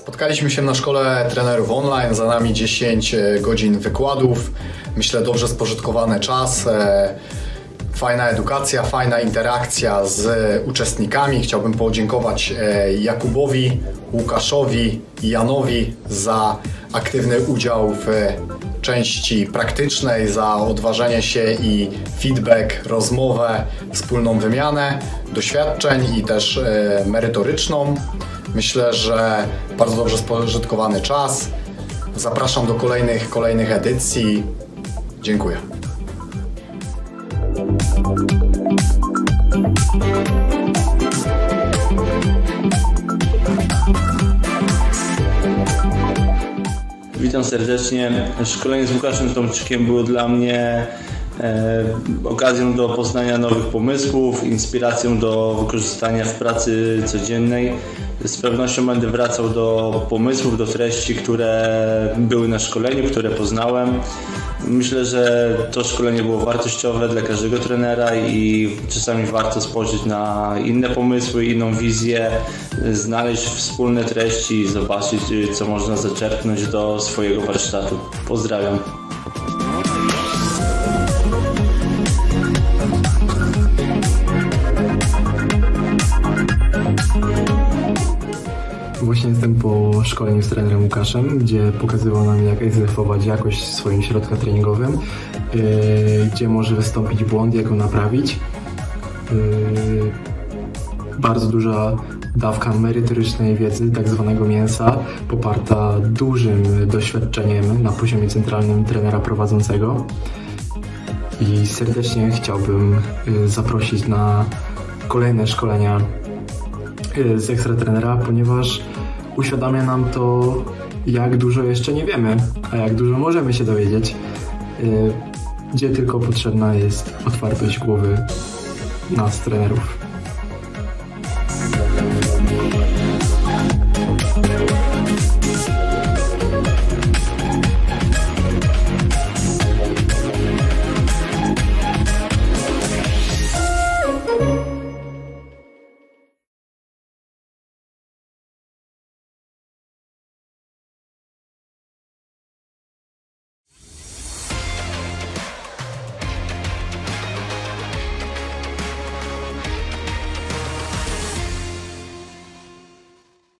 Spotkaliśmy się na szkole trenerów online, za nami 10 godzin wykładów. Myślę, dobrze spożytkowany czas. e, Fajna edukacja, fajna interakcja z uczestnikami. Chciałbym podziękować e, Jakubowi, Łukaszowi i Janowi za aktywny udział w części praktycznej, za odważenie się i feedback, rozmowę, wspólną wymianę doświadczeń i też e, merytoryczną. Myślę, że bardzo dobrze spożytkowany czas. Zapraszam do kolejnych, kolejnych edycji. Dziękuję. Witam serdecznie. Szkolenie z Łukaszem Tomczykiem było dla mnie e, okazją do poznania nowych pomysłów, inspiracją do wykorzystania w pracy codziennej. Z pewnością będę wracał do pomysłów, do treści, które były na szkoleniu, które poznałem. Myślę, że to szkolenie było wartościowe dla każdego trenera i czasami warto spojrzeć na inne pomysły, inną wizję, znaleźć wspólne treści i zobaczyć, co można zaczerpnąć do swojego warsztatu. Pozdrawiam. Właśnie jestem po szkoleniu z trenerem Łukaszem, gdzie pokazywał nam jak egzekwować jakość swoim środku treningowym, yy, gdzie może wystąpić błąd, jak go naprawić. Yy, bardzo duża dawka merytorycznej wiedzy, tak zwanego mięsa, poparta dużym doświadczeniem na poziomie centralnym trenera prowadzącego. I serdecznie chciałbym yy, zaprosić na kolejne szkolenia z ekstra trenera, ponieważ uświadamia nam to, jak dużo jeszcze nie wiemy, a jak dużo możemy się dowiedzieć, y, gdzie tylko potrzebna jest otwartość głowy nas, trenerów.